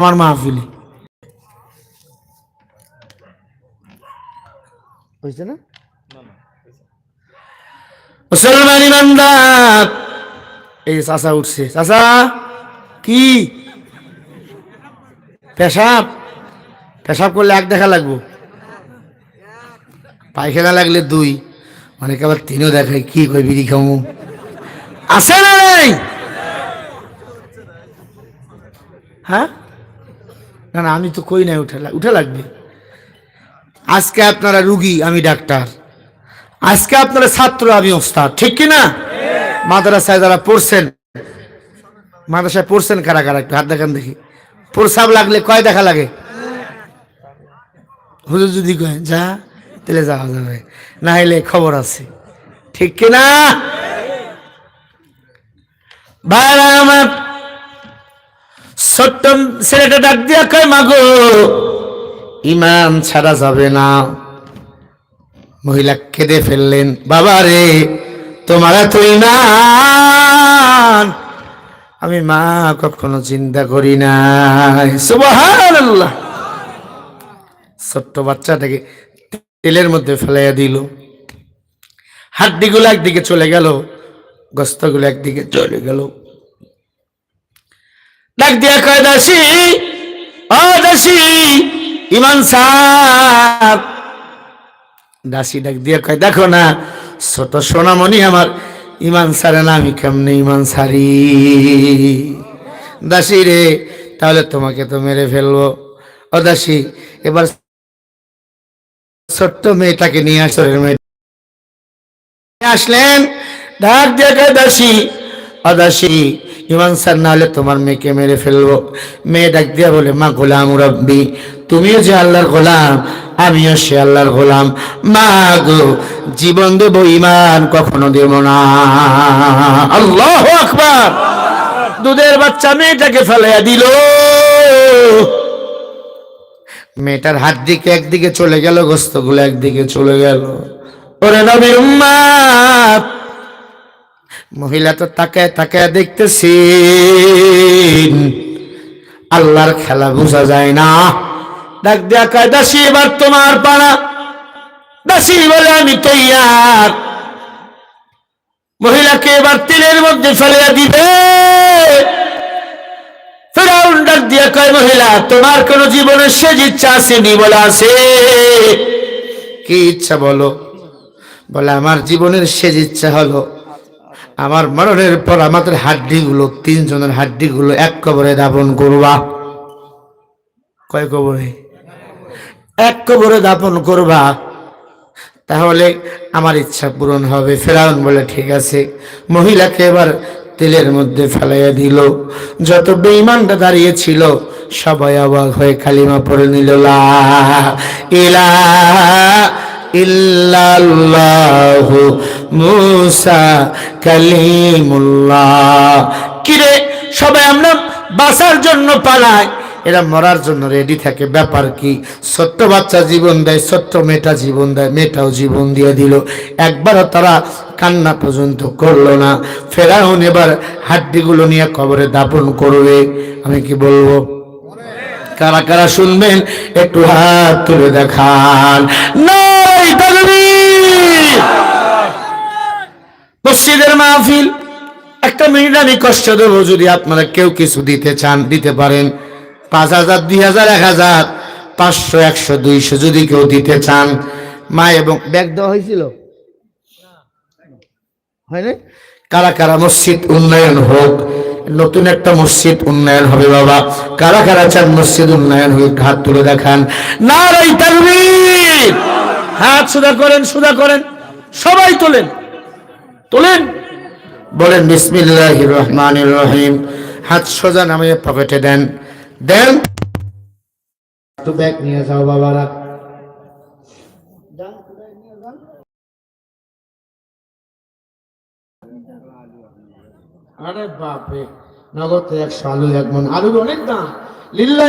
আমার মাহফিলে হয়েছে না? মুসলমান ইমানদার এই উঠছে। কি? পেশাব? পেশাব করলে এক দেখা লাগবো। পায়খানা লাগলে দুই। অনেকে আবার তিনও দেখায় কি কই বিড়ি খামু। আছে না হ্যাঁ? না না, আমি তো কই নাই উঠে উঠে লাগবে। আজকে আপনারা রুগী, আমি ডাক্তার। আজকে আপনারা ছাত্র, আমি ওস্তাদ। ঠিক কি না মাদ্রাসায় যারা পড়ছেন, মাদ্রাসায় পড়ছেন কারা কারা? একটু হাত দেখান দেখি। প্রসাব লাগলে কয় দেখা লাগে? হুজুর যদি কয়, যা, তাহলে যাওয়া যাবে। না হলে খবর আছে। ঠিক কি না ভাইরা আমার ছোট্ট ছেলেটা ডাক দিয়া কয়, মাগো, ইমান ছাড়া যাবে না। মহিলা কেঁদে ফেললেন, বাবা রে, তোমার এত ইমান, আমি মা কখনো চিন্তা করি নাই। সুবহানাল্লাহ। ছোট্ট বাচ্চাটাকে তেলের মধ্যে ফেলাইয়া দিল। হাড্ডিগুলো একদিকে চলে গেল, গস্তগুলো একদিকে চলে গেল। ডাক দিয়া কয়, দাসি, ও দাসী ইমান সাহ দাসি ডাক দিয়া কয়, দেখো না, ছোট সোনামণি আমার ইমান সারে না আমি কেমনে ইমান সারি? দাসি রে, তাহলে তোমাকে তো মেরে ফেলব। ও দাসী, এবার ছোট্ট মেয়েটাকে নিয়ে আসলেন মেয়ে আসলেন? ডাক দিয়ে কয়, দাসী অদাসী ইমান স্যার না হলে তোমার মেয়েকে মেরে ফেলব। মেয়ে ডাক দিয়া বলে, মা গোলাম রব্বি তুমিও যে আল্লাহর গোলাম, আমিও সে আল্লাহর গোলাম। মা গো, জীবন দেব ইমান কখনো দেব না। আল্লাহ আকবার! দুধের বাচ্চা মেয়েটাকে ফেলাইয়া দিল। মেয়েটার হাত দিকে একদিকে চলে গেল গোস্তগুলো একদিকে চলে গেল। ওরে নবীর উম্মাদ! মহিলা তো তাকায় তাকায় দেখতেছি আল্লাহর খেলা বোঝা যায় না। ডাক দেয়া কয়, দাসী, এবার তোমার পাড়া দাসী বলে, আমি তৈয়ার। মহিলাকে এবার তেলের মধ্যে ফেলিয়া দিবে। ফেরাউন ডাক দিয়া কয়, মহিলা, তোমার কোন জীবনের শেষ ইচ্ছা আসেনি বলে আছে? কি ইচ্ছা বলো? বলে, আমার জীবনের শেষ ইচ্ছা হলো। আমার মরণের পর আমাদের হাড্ডিগুলো, তিনজনের হাড্ডিগুলো এক কবরে দাপন করবা। কয় কবরে? এক কবরে দাপন করবা। তাহলে আমার ইচ্ছা পূরণ হবে। ফেরাউন বলে, ঠিক আছে। মহিলাকে এবার তেলের মধ্যে ফেলাইয়া দিল। যত বেঈমানটা দাঁড়িয়ে ছিল সবাই অবাক হয়ে কালিমা পড়ে নিল, লা ইল্লাল্লাহু মুসা কিরে, সবাই আমরা বাঁচার জন্য এরা মরার জন্য রেডি থাকে। ব্যাপার কি? ছোট্ট বাচ্চা জীবন দেয়, ছোট্ট মেয়েটা জীবন দেয়, মেয়েটাও জীবন দিয়ে দিল। একবারও তারা কান্না পর্যন্ত করল না। ফেরাউন এবার হাড্ডিগুলো নিয়ে কবরে দাপন করবে। আমি কি বলব? কারা কারা শুনবেন? একটু হাত তুলে দেখান। নাই মসজিদের মাহফিল। একটা মিনিট আমি কষ্ট দেবো যদি আপনারা কেউ কিছু দিতে চান দিতে পারেন। পাঁচ হাজার দুই হাজার এক হাজার পাঁচশো একশো দুইশো যদি কেউ দিতে চান। মা এবং ব্যাগ দেওয়া হয়েছিল? হয়নি? কারা কারা মসজিদ উন্নয়ন হোক নতুন একটা মসজিদ উন্নয়ন হবে বাবা। কারা কারা চান মসজিদ উন্নয়ন হোক হাত তুলে দেখান। না হাত সুদা করেন সুদা করেন। সবাই তোলেন। তোলেন। বলেন বিসমিল্লাহ রহমান রহিম। হাত সোজা নামিয়ে পকেটে দেন। দেন। ব্যাগ নিয়ে যাও বাবারা। আরে বাপরে নগদ একশো আলু এক মন। আলুর অনেক দাম। লিল্লাহ